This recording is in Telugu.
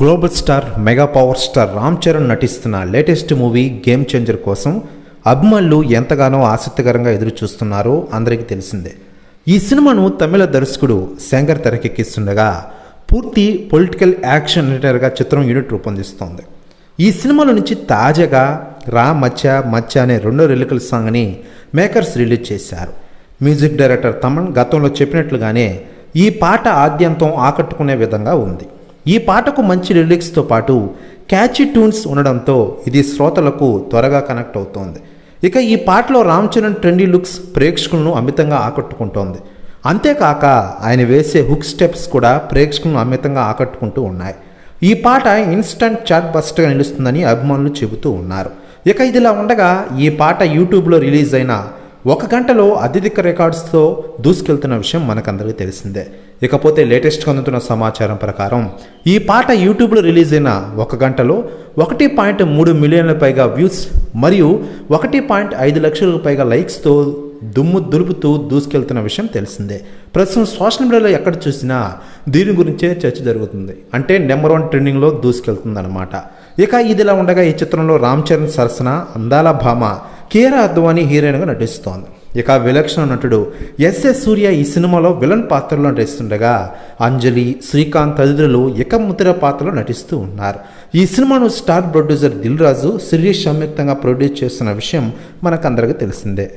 Global star mega power star Ram Charan నటిస్తున్న లేటెస్ట్ మూవీ గేమ్ చేంజర్ కోసం అభిమానులు ఎంతగానో ఆసక్తికరంగా ఎదురు చూస్తున్నారో అందరికీ తెలిసిందే. ఈ సినిమాను తమిళ దర్శకుడు శంకర్ తెరకెక్కిస్తుండగా పూర్తి పొలిటికల్ యాక్షన్ రిటర్గా చిత్రం యూనిట్ రూపొందిస్తోంది. ఈ సినిమాలో నుంచి తాజాగా రా మచ్చ మచ్చ అనే రెండో రెలికల్ సాంగ్ని మేకర్స్ రిలీజ్ చేశారు. మ్యూజిక్ డైరెక్టర్ తమన్ గతంలో చెప్పినట్లుగానే ఈ పాట ఆద్యంతం ఆకట్టుకునే విధంగా ఉంది. ఈ పాటకు మంచి లిరిక్స్తో పాటు క్యాచీ ట్యూన్స్ ఉండడంతో ఇది శ్రోతలకు త్వరగా కనెక్ట్ అవుతోంది. ఇక ఈ పాటలో రామ్ చరణ్ ట్రెండీ లుక్స్ ప్రేక్షకులను అమితంగా ఆకట్టుకుంటోంది. అంతేకాక ఆయన వేసే హుక్ స్టెప్స్ కూడా ప్రేక్షకులను అమితంగా ఆకట్టుకుంటూ ఉన్నాయి. ఈ పాట ఇన్స్టంట్ చాట్ బస్ట్గా నిలుస్తుందని అభిమానులు చెబుతూ ఉన్నారు. ఇక ఇదిలా ఉండగా ఈ పాట యూట్యూబ్లో రిలీజ్ అయిన ఒక గంటలో అత్యధిక రికార్డ్స్తో దూసుకెళ్తున్న విషయం మనకందరికీ తెలిసిందే. ఇకపోతే లేటెస్ట్గా అందుతున్న సమాచారం ప్రకారం ఈ పాట యూట్యూబ్లో రిలీజ్ అయిన ఒక గంటలో ఒకటి పాయింట్ మూడు మిలియన్ల పైగా వ్యూస్ మరియు ఒకటి పాయింట్ ఐదు లక్షలకు పైగా లైక్స్తో దుమ్ము దులుపుతూ దూసుకెళ్తున్న విషయం తెలిసిందే. ప్రస్తుతం సోషల్ మీడియాలో ఎక్కడ చూసినా దీని గురించే చర్చ జరుగుతుంది. అంటే నెంబర్ వన్ ట్రెండింగ్లో దూసుకెళ్తుంది అనమాట ఇక ఇదిలా ఉండగా ఈ చిత్రంలో రామ్ చరణ్ సరసన అందాల భామ కీరా అద్వానీ హీరోయిన్గా నటిస్తోంది. ఇక విలక్షణ నటుడు ఎస్ఎస్ సూర్య ఈ సినిమాలో విలన్ పాత్రలో నటిస్తుండగా అంజలి శ్రీకాంత్ తదితరులు ముద్ర పాత్రలో నటిస్తూ ఉన్నారు. ఈ సినిమాను స్టార్ ప్రొడ్యూసర్ దిల్ రాజు శిరీష్ సంయుక్తంగా ప్రొడ్యూస్ చేస్తున్న విషయం మనకందరికీ తెలిసిందే.